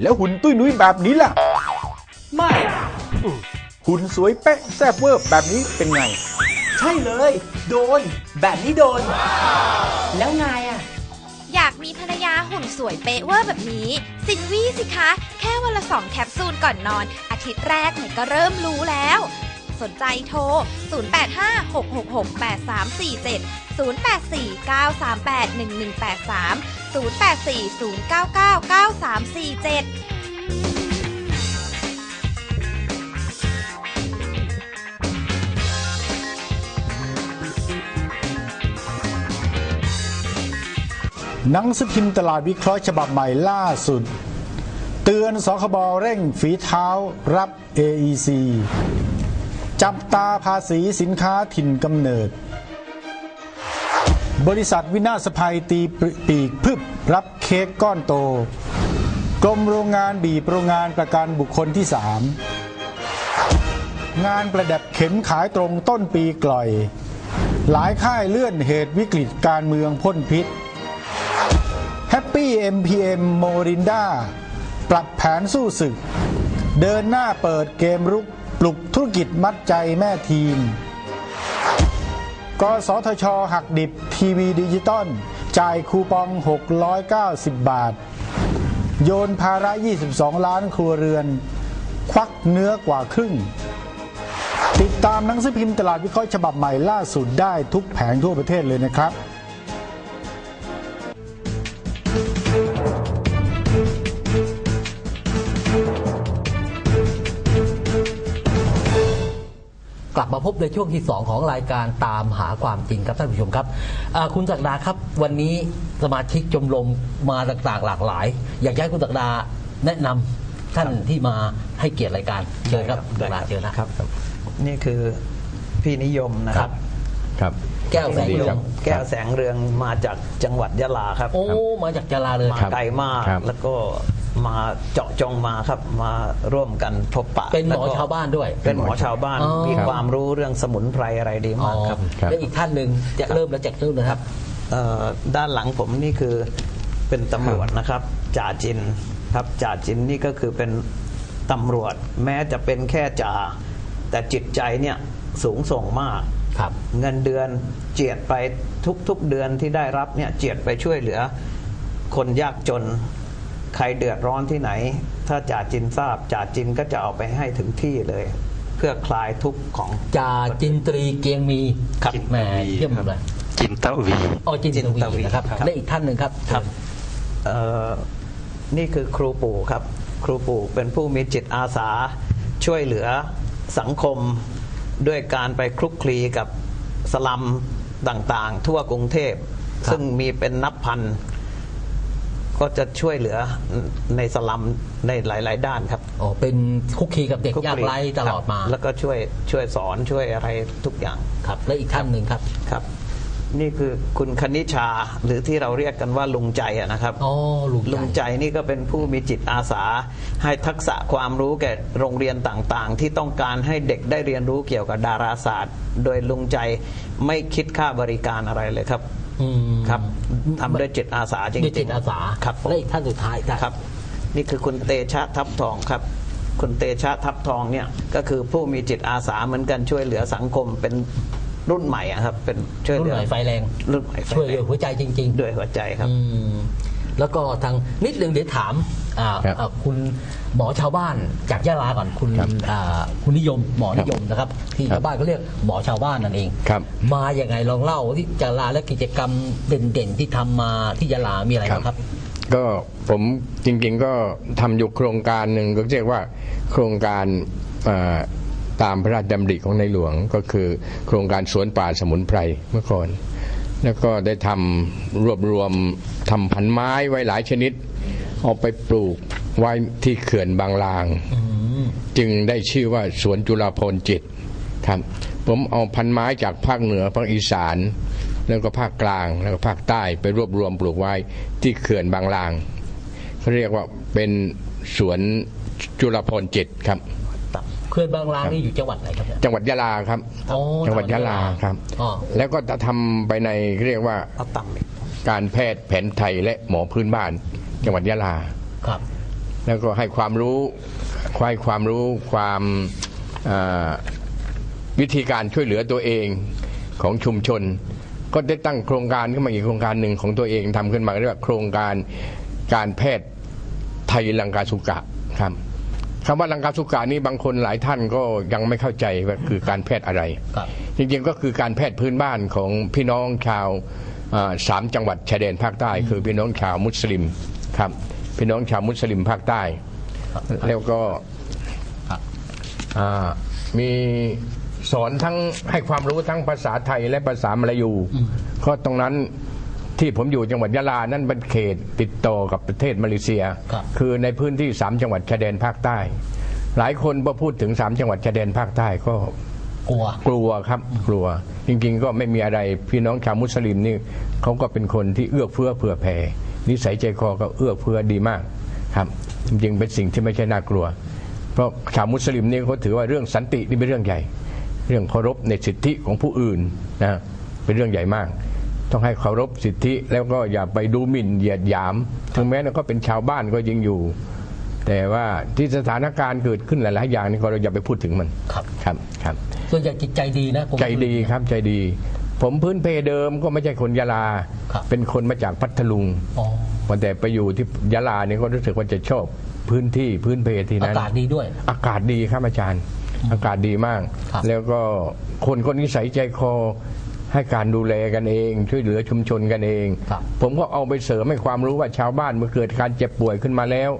แล้วหุ่นตุ้ยนุ้ยแบบนี้ล่ะ ไม่อะหุ่นสวยเป๊ะแซ่บเวอร์แบบนี้เป็นไง ใช่เลย โดน แบบนี้โดน แล้วไงอะ อยากมีภรรยาหุ่นสวยเป๊ะเวอร์แบบนี้สินวี่สิคะ แค่วันละสองแคปซูลก่อนนอน อาทิตย์แรกเนี่ยก็เริ่มรู้แล้ว สนใจโทร 0856683473 0840999347หนังสือพิมพ์ตลาดวิเคราะห์ฉบับใหม่ล่าสุด เตือนสคบเร่งฝีเท้ารับ AEC จับตาภาษีสินค้าถิ่นกำเนิด บริษัทวินาศภัยตีปีกพึบรับเค้กก้อนโต กรมโรงงานบีบโรงงานประกันบุคคลที่ 3 งานประดับเข็มขายตรงต้นปีกล่อย หลายค่ายเลื่อนเหตุวิกฤตการเมืองพ่นพิษ แฮปปี้ MPM โมรินดาปรับแผนสู้ศึก เดินหน้าเปิดเกมรุก ปลุกธุรกิจมัดใจแม่ทีม กสทช หักดิบทีวีดิจิตอลจ่ายคูปอง 690 บาท โยนภาระ 22 ล้านครัวเรือน ควักเนื้อกว่าครึ่ง ติดตามหนังสือพิมพ์ตลาดวิเคราะห์ฉบับใหม่ล่าสุดได้ทุกแผงทั่วประเทศเลยนะครับ พบในช่วงที่ 2 ของรายการตามหาความจริงครับท่านผู้ชมครับอ่าคุณศักดาครับ วันนี้สมาชิกชมรมมาต่างๆ หลากหลาย อยากจะให้คุณศักดาแนะนำท่านที่มาให้เกียรติรายการเชิญครับศักดาเชิญนะครับ นี่คือพี่นิยมนะคครัรับบครับแก้วแสงดีเรืคอรังบแก้วแสงเรืองมาจากจังหวัดยะลาครับ โอ้ มาจากจาราเลยมาครับไกลมากครับแล้วก็ มาเจาะจงมาครับมาร่วมกันพบปะเป็นหมอแล้วก็ชาวบ้านด้วย เป็นหมอชาวบ้านอ๋อ มีความรู้เรื่องสมุนไพรอะไรดีอ๋อมากครับ ครับ และอีกท่านหนึ่งจะเริ่มแล้วจากเริ่มนะครับ เอ่อด้านหลังผมนี่คือเป็นตำรวจนะครับจ่าจินครับจ่าจินนี่ก็คือเป็นตำรวจ แม้จะเป็นแค่จ่าแต่จิตใจเนี่ยสูงส่งมาก ครับ เงินเดือนเจียดไปทุกๆเดือนที่ได้รับเนี่ยเจียดไปช่วยเหลือ คนยากจน ใครเดือดร้อนที่ไหน ถ้าจ่าจินทราบจ่าจินก็จะเอาไปให้ถึงที่เลย เพื่อคลายทุกข์ของจ่าจินตรีเกียงมีครับแหมเยี่ยมเลยจินตวีอ๋อจินตจินตวีวีนะครับครับและอีกท่านหนึ่งครับครับเอ่อนี่คือครูปู่ครับ ครูปู่เป็นผู้มีจิตอาสาช่วยเหลือสังคมด้วยการไปคลุกคลีกับสลัมต่างๆ ทั่วกรุงเทพครับซึ่งมีเป็นนับพัน ก็จะช่วยเหลือในสลัมในหลาย ๆ ด้านครับอ๋อเป็นคุกคีกับเด็กคลุยากคลีไร้ตลอดมาครับแล้วก็ช่วยช่วยสอนช่วยอะไรทุกอย่างครับ และอีกท่านหนึ่งครับครับนี่คือคุณคณิชาหรือที่เราเรียกกันว่าลุงใจอะนะครับอ๋อลุงลุงใจใจนี่ก็เป็นผู้มีจิตอาสา ให้ทักษะความรู้แก่โรงเรียนต่างๆ ที่ต้องการให้เด็กได้เรียนรู้เกี่ยวกับดาราศาสตร์ โดยลุงใจไม่คิดค่าบริการอะไรเลยครับ อืมครับทำด้วยจิตอาสาจริงๆด้วยจิตอาสาครับผมและอีกท่านสุดท้ายครับ นี่คือคุณเตชะทับทองครับ คุณเตชะทับทองเนี่ยก็คือผู้มีจิตอาสาเหมือนกันช่วยเหลือสังคมเป็นรุ่นใหม่อะครับ เป็นช่วยรุ่เหนลือใหม่ไฟแรง รุ่นใหม่ไฟแรงช่วยเหลือหัวใจจริง ๆ ด้วยหัวใจครับ อืมแล้วก็ทางนิดนึงเดี๋ยวถาม อ่าครับอ่าคุณหมอชาวบ้านจากยะลาก่อนคุณครับอ่าคุณนิยมหมอนิยมนะครับ ที่ครับชาวบ้านเขาเรียกหมอชาวบ้านนั่นเอง ครับ มาอย่างไงลองเล่าที่ยะลาและกิจกรรมเด่นๆที่ทำมาที่ยะลามีอะไรบ้างครับ ก็ผมจริงๆก็ทำอยู่โครงการหนึ่งก็เรียกว่าโครงการอ่าตามพระราชดำริของในหลวงก็คือ โครงการสวนป่าสมุนไพรเมื่อก่อน แล้วก็ได้ทำรวบรวมทำพันไม้ไว้หลายชนิด เอาไปปลูกไว้ที่เขื่อนบางลาง จึงได้ชื่อว่าสวนจุฬาภรณ์จิตครับผมเอาพันไม้จากภาคเหนือภาคอีสาน แล้วก็ภาคกลางแล้วก็ภาคใต้ไปรวบรวมปลูกไว้ที่เขื่อนบางลางเขาเรียกว่าเป็นสวนจุฬาภรณ์จิตครับเขื่อนบางลางนี่อยู่จังหวัดไหนครับเนี่ยจังหวัดยะลาครับอ๋อจังหวัดยะลาครับอ๋อแล้วก็จะทำไปในเรียกว่าเอาต่ำอีกการแพทย์แผนไทยและหมอพื้นบ้าน จังหวัดยะลา ครับ แล้วก็ให้ความรู้ควายความรู้ความอ่าวิธีการช่วยเหลือตัวเองของชุมชน ก็ได้ตั้งโครงการขึ้นมาอีกโครงการหนึ่งของตัวเองทำขึ้นมาเรียกว่าโครงการการแพทย์ไทยลังกาสุกะครับคำว่าลังกาสุกะนี้บางคนหลายท่านก็ยังไม่เข้าใจว่าคือการแพทย์อะไรครับจริงๆก็คือการแพทย์พื้นบ้านของพี่น้องชาวอ่าสามจังหวัดชายแดนภาคใต้ คือพี่น้องชาวมุสลิม ครับ พี่น้องชาวมุสลิมภาคใต้ แล้วก็ครับอ่ามีสอนทั้งให้ความรู้ทั้งภาษาไทยและภาษามลายูเพราะตรงนั้นที่ผมอยู่จังหวัดยะลา นั่นเป็นเขตติดต่อกับประเทศมาเลเซียครับคือในพื้นที่สามจังหวัดชายแดนภาคใต้ หลายคนพอพูดถึงสามจังหวัดชายแดนภาคใต้ก็กลัวกลัวครับกลัว จริงๆ ก็ไม่มีอะไรพี่น้องชาวมุสลิมนี่เขาก็เป็นคนที่เอื้อเฟื้อเผื่อแผ่ นิสัยใจคอก็เอื้อเฟื้อดีมากครับจริงๆเป็นสิ่งที่ไม่ใช่น่ากลัว เพราะชาวมุสลิมนี่เขาถือว่าเรื่องสันตินี่เป็นเรื่องใหญ่ เรื่องเคารพในสิทธิของผู้อื่นนะเป็นเรื่องใหญ่มาก ต้องให้เคารพสิทธิแล้วก็อย่าไปดูหมิ่นเหยียดหยามถึงแม้ว่าก็เป็นชาวบ้านก็ยังอยู่ แต่ว่าที่สถานการณ์เกิดขึ้นหลายๆอย่างนี่ก็เราอย่าไปพูดถึงมันครับครับครับส่วนใหญ่จิตใจดีนะผมใจดีครับใจดี ผมพื้นเพเดิมก็ไม่ใช่คนยะลา ครับ เป็นคนมาจากพัทลุงอ๋อพอแต่ไปอยู่ที่ยะลาเนี่ยก็รู้สึกว่าจะชอบพื้นที่พื้นเพที่อานั้น กาศดีด้วย อากาศดีครับอาจารย์ อากาศดีมาก ครับ แล้วก็คนคนนิสัยใจคอให้การดูแลกันเอง ช่วยเหลือชุมชนกันเองครับผมก็เอาไปเสริมให้ความรู้ว่าชาวบ้านเมื่อเกิดการเจ็บป่วยขึ้นมาแล้ว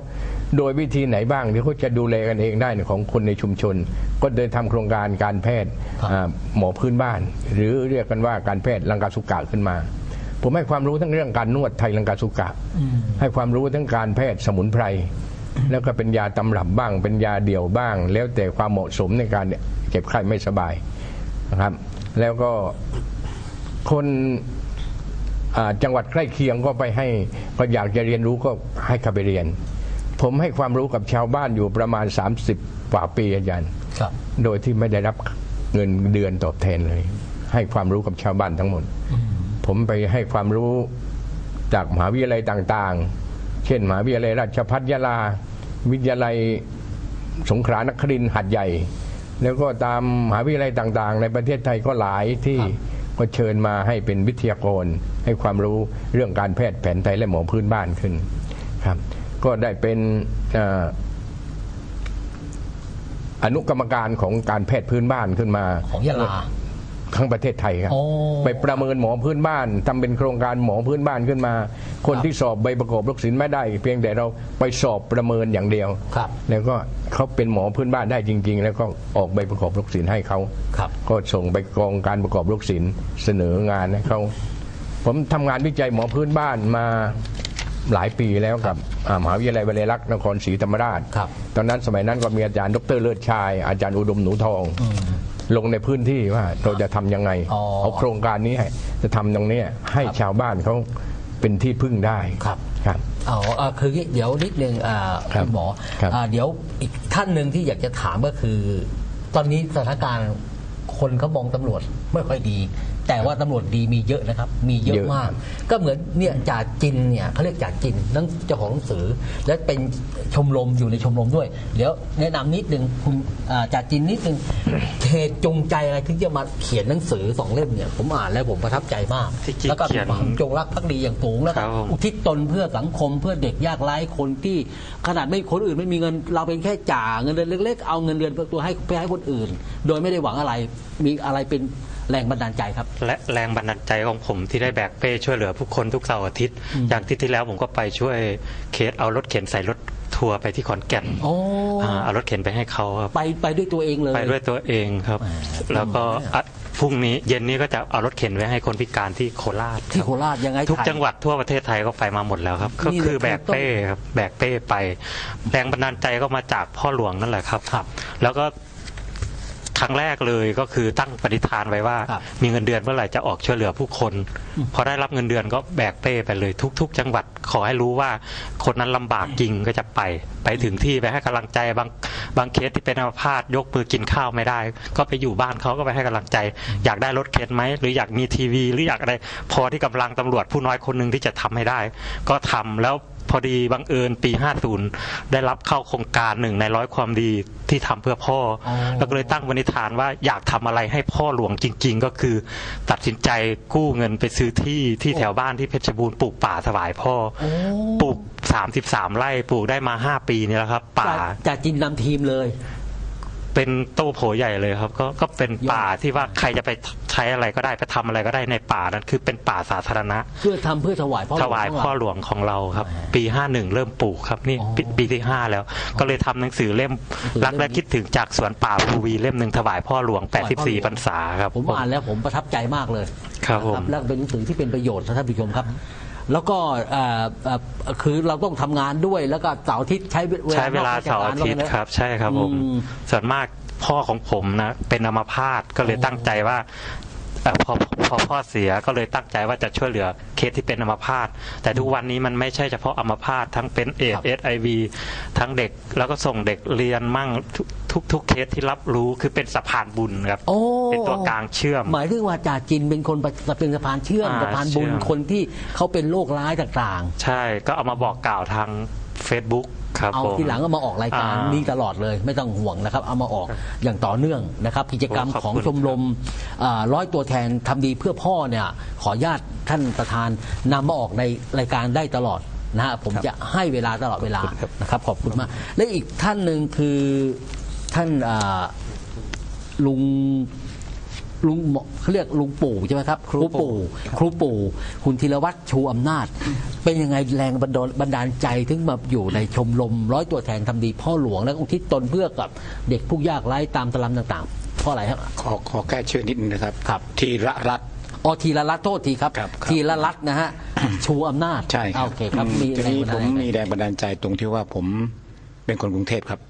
โดยวิธีไหนบ้างที่เขาจะดูแลกันเองได้ของคนในชุมชน ก็เดินทำโครงการการแพทย์ครับอ่าหมอพื้นบ้าน หรือเรียกกันว่าการแพทย์ลังกาสุกะขึ้นมา ผมให้ความรู้ทั้งเรื่องการนวดไทยลังกาสุกะ ให้ความรู้ทั้งการแพทย์สมุนไพรแล้วก็เป็นยาตำรับบ้าง เป็นยาเดี่ยวบ้าง แล้วแต่ความเหมาะสมในการเก็บไข้ไม่สบายนะครับ แล้วก็คนอ่าจังหวัดใกล้เคียงก็ไปให้ก็อยากจะเรียนรู้ก็ให้เข้าไปเรียน ผมให้ความรู้กับชาวบ้านอยู่ประมาณ 30กว่าปีอาจารย์ครับ โดยที่ไม่ได้รับเงินเดือนตอบแทนเลย ให้ความรู้กับชาวบ้านทั้งหมด ผมไปให้ความรู้จากมหาวิทยาลัยต่างๆ เช่นมหาวิทยาลัยราชภัฏยะลา วิทยาลัยสงขลานครินทร์หัดใหญ่ แล้วก็ตามมหาวิทยาลัยต่างๆ ในประเทศไทยก็หลายที่ก็เชิญมาให้เป็นวิทยากรให้ความรู้เรื่องการแพทย์แผนไทยและหมอพื้นบ้านขึ้นครับ ก็ได้เป็นเอ่ออนุกรรมการของการแพทย์พื้นบ้านขึ้นมาของยะลาทั้งประเทศไทยครับโอ้ไปประเมินหมอพื้นบ้านทำเป็นโครงการหมอพื้นบ้านขึ้นมา คนที่สอบใบประกอบลูกศิลป์ไม่ได้ เพียงแต่เราไปสอบประเมินอย่างเดียวครับ แล้วก็เขาเป็นหมอพื้นบ้านได้จริง ๆ แล้วก็ออกใบประกอบลูกศิลป์ให้เขาครับ ก็ส่งไปกองการประกอบลูกศิลป์เสนองานให้เขาผมทำงานวิจัยหมอพื้นบ้านมา หลายปีแล้วกับอ่ามหาวิทยาลัยวลัยลักษณ์นครศรีธรรมราช ครับ ตอนนั้นสมัยนั้นก็มีอาจารย์ดรเลิศชาย อาจารย์อุดมหนูทอง ลงในพื้นที่ว่าเราจะทำยังไง อ๋อ เอาโครงการนี้ให้จะทำตรงเนี้ยให้ชาวบ้านเขาเป็นที่พึ่งได้ครับ ครับอ๋ออ่าคืองี้เดี๋ยวนิดนึงอ่าครับคุณหมอครับอ่าเดี๋ยวอีกท่านหนึ่งที่อยากจะถามก็คือ ตอนนี้สถานการณ์คนเขามองตำรวจไม่ค่อยดี แต่ว่าตำรวจดีมีเยอะนะครับ มีเยเยอะอะ มาก ก็เหมือนเนี่ยจ่าจินเนี่ยเขาเรียกจ่าจินนั่งเจ้าของหนังสือ และเป็นชมรมอยู่ในชมรมด้วย เดี๋ยวแนะนำนิดนึงคุณอ่าจ่าจินนิดนึงเหตุจงใจอะไรที่จะมาเขียนหนังสือสองเล่มเนี่ยผมอ่านแล้วผมประทับใจมาก ที่จริงแล้วก็เขียนความจงรักภักดีอย่างสูงแล้วคก็รับผม อุทิศตนเพื่อสังคมเพื่อเด็กยากไร้คนที่ขนาดไม่คนอื่นไม่มีเงิน เราเป็นแค่จ่าเงินเดือนเล็ก ๆ เอาเงินเดือนตัวให้ไปให้คนอื่น โดยไม่ได้หวังอะไรมีอะไรเป็น แรงบันดาลใจครับ และแรงบันดาลใจของผมที่ได้แบกเป้ช่วยเหลือผู้คนทุกเสาร์อาทิตย์ อย่างที่ที่แล้วผมก็ไปช่วยเคสเอารถเข็นใส่รถทัวร์ไปที่ขอนแก่นโอ้อ่าเอารถเข็นไปให้เขาครับ ไปไปด้วยตัวเองเลย ไปด้วยตัวเองครับแหมแล้วก็อะพรุ่งนี้เย็นนี้ก็จะเอารถเข็นไว้ให้คนพิการที่โคราชที่ครับโคราชยังไงทุกถ่ายจังหวัดทั่วประเทศไทยก็ไปมาหมดแล้วครับ ก็นี่คือเลยแบกต้นเป้ครับแบกเป้ไป แรงบันดาลใจก็มาจากพ่อหลวงนั่นแหละครับครับแล้วก็ค รั้งแรกเลยก็คือตั้งปณิธานไว้ว่าครับมีเงินเดือนเมื่อไหร่จะออกช่วยเหลือผู้คน พอได้รับเงินเดือนก็แบกเป้ไปเลยทุก ๆ จังหวัดขอให้รู้ว่าคนนั้นลำบากจริงก็จะไป ไปถึงที่ไปให้กำลังใจบางบางเคสที่เป็นอัมพาตยกมือกินข้าวไม่ได้ ก็ไปอยู่บ้านเขาก็ไปให้กำลังใจ อยากได้รถเข็นไหมหรืออยากมีทีวี หรืออยากอะไรพอที่กำลังตำรวจผู้น้อยคนหนึ่งที่จะทำให้ได้ ก็ทำแล้ว พอดีบังเอิญปี 50 ได้รับเข้าโครงการหนึ่งในร้อยความดีที่ทำเพื่อพ่อออแล้วก็เลยตั้งปณิธานว่าอยากทำอะไรให้พ่อหลวงจริง ๆ ก็คือ ตัดสินใจกู้เงินไปซื้อที่ที่แถวบ้านที่เพชรบูรณ์ปลูกป่าถวายพ่อโอ้ปลูก 33 ไร่ปลูกได้มา 5 ปีนี่แล้วครับ ป่าจากจากจินนำทีมเลย เป็นโต้โผใหญ่เลยครับ ก็ก็เป็นป่าที่ว่าใครจะไปใช้อะไรก็ได้ไปทำอะไรก็ได้ในป่านั้นคือเป็นป่าสาธารณะ เพื่อทำเพื่อถวายพ่อหลถวงวายของพ่อเราหลวงของเราครับแหมปี51เริ่มปลูกครับนี่อ๋อปีปีที่5แล้ว ก็เลยทำหนังสือเล่มหนังสือเล่มรักและคิดถึงจากสวนป่าภูวีเล่มหนึ่งถวายพ่อหลวงถวายพ่อหลวง84พรรษาครับผมอ่านแล้วผมประทับใจมากเลยครับผมนะแล้วเป็นหนังสือที่เป็นประโยชน์นะท่านผู้ชมครับ แล้วก็เอ่อเอ่อคือเราต้องทำงานด้วยแล้วก็เสาร์อาทิตย์ใช้เวลาใช้เวลาอกจกเสาร์อาทิตย์ว่งั้นเถะครับ ใช่ครับผมอืมส่วนมากพ่อของผมนะเป็นอัมพาตก็เลยตั้งใจว่าเอ่อพอพอพ่อเสียก็เลยตั้งใจว่าจะช่วยเหลือเคสที่เป็นอัมพาตแต่ทุกวันนี้มันไม่ใช่เฉพาะอัมพาตทั้งเป็นเอดเอสไอวีทั้งเด็กแล้วก็ส่งเด็กเรียนมั่งทุกทุกทุกเคสที่รับรู้คือเป็นสะพานบุญครับโอ้เป็นตัวกลางเชื่อม หมายถึงว่าจ่าจินเป็นคนเป็นสะพานเชื่อมอ่าสะพานบุญเชื่อมคนที่เขาเป็นโรคร้ายต่างใช่ก็เอามาบอกกล่าวทาง Facebook ครับๆเอาผมทีหลังก็มาออกรายการอ่านี้ตลอดเลย ไม่ต้องห่วงนะครับ เอามาออกอย่างต่อเนื่องนะครับ กิจกรรมขอบของคุณชมรมอ่าร้อยตัวแทนทำดีเพื่อพ่อเนี่ยขออนุญาตท่านประธานนำมาออกในรายการได้ตลอดนะฮะผมจะให้เวลาตลอดเวลานะครับ ขอบคุณมาก และอีกท่านหนึ่งคือท่านอ่าลุง ลุงหมอเขาเรียกลุงปู่ใช่ไหมครับครูปู่ ครูปู่ คุณธีรวัตรชูอำนาจ เป็นยังไงแรงบันดาลบันดาลใจถึงมาอยู่ในชมรมร้อยตัวแทนทำดี พ่อหลวงและอุทิศตนเพื่อกับเด็กผู้ยากไร้ตามตารางต่างๆ เพราะอะไรครับ ขอขอแก้ชื่อนิดนึงนะครับครับทีระรัตน์ อ๋อทีละรัตน์โทษทีครับ ครับครับ ทีละรัตน์นะฮะ ชูอำนาจใช่ครับโอเคครับอืมมีทีแรงนี้บันผดาลมใจ มีแรงบันดาลใจตรงที่ว่าผมเป็นคนกรุงเทพครับ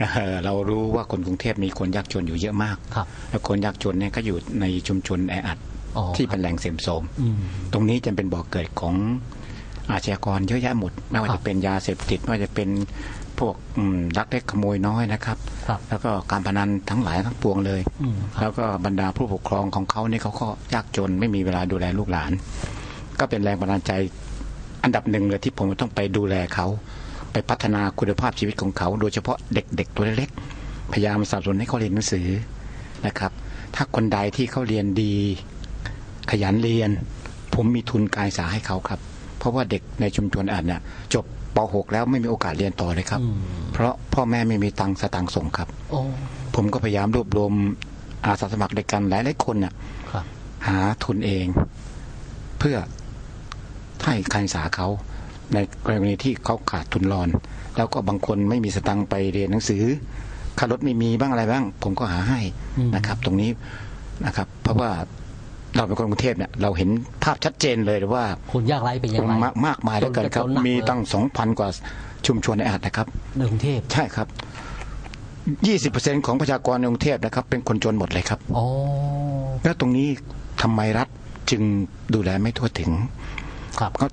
เอ่อเรารู้ว่าคนกรุงเทพมีคนยากจนอยู่เยอะมากครับแล้วคนยากจนเนี่ยก็อยู่ในชุมชนแออัดอ๋อที่เป็นแหล่งเสื่อมโทรมอืมตรงนี้จะเป็นบ่อกเกิดของอาชญากรเยอะแยะหมด ไม่ว่าครัจะบเป็นยาเสพติดไม่ว่าจะเป็นพวกอืมลักเล็กขโมยน้อยนะครับครับ แล้วก็การพนันทั้งหลายทั้งปวงเลยอืมครับแล้วก็บรรดาผู้ปกครองของเขาเนี่ยเขาก็ยากจนไม่มีเวลาดูแลลูกหลาน ก็เป็นแรงบันดาลใจอันดับหนึ่งเลยที่ผมต้องไปดูแลเขา ไปพัฒนาคุณภาพชีวิตของเขา โดยเฉพาะเด็กๆตัวเล็กๆพยายามสนับสนุนให้เขาเรียนหนังสือนะครับ ถ้าคนใดที่เขาเรียนดี ขยันเรียน ผมมีทุนการศึกษาให้เขาครับ เพราะว่าเด็กในชุมชนอาจเนี่ยจบป .6 แล้วไม่มีโอกาสเรียนต่อเลยครับอืมเพราะพ่อแม่ไม่มีตังค์สตางค์ส่งครับโอ้ผมก็พยายามรวบรวมอาสาสมัครด้วยกันหลายหลายๆคนน่ะครับหาทุนเอง เพื่อให้การศึกษาเขา ในกรณีที่เขาขาดทุนรอน แล้วก็บางคนไม่มีสตังค์ไปเรียนหนังสือค่ารถไม่มีบ้างอะไรบ้าง ผมก็หาให้อืมนะครับ ตรงนี้นะครับ เพราะว่าเราเป็นคนกรุงเทพเนี่ยเราเห็นภาพชัดเจนเลยว่าคนยากไร้เป็นยังไงมากมากมายแล้วกันครับจนกระจนหนักมีเลยตั้งสองพันกว่าชุมชนในอาดนะครับในกรุงเทพใช่ครับ20%ของประชากรในกรุงเทพนะครับ เป็นคนจนหมดเลยครับอ๋อแล้วตรงนี้ทำไมรัฐจึงดูแลไม่ทั่วถึง ครับ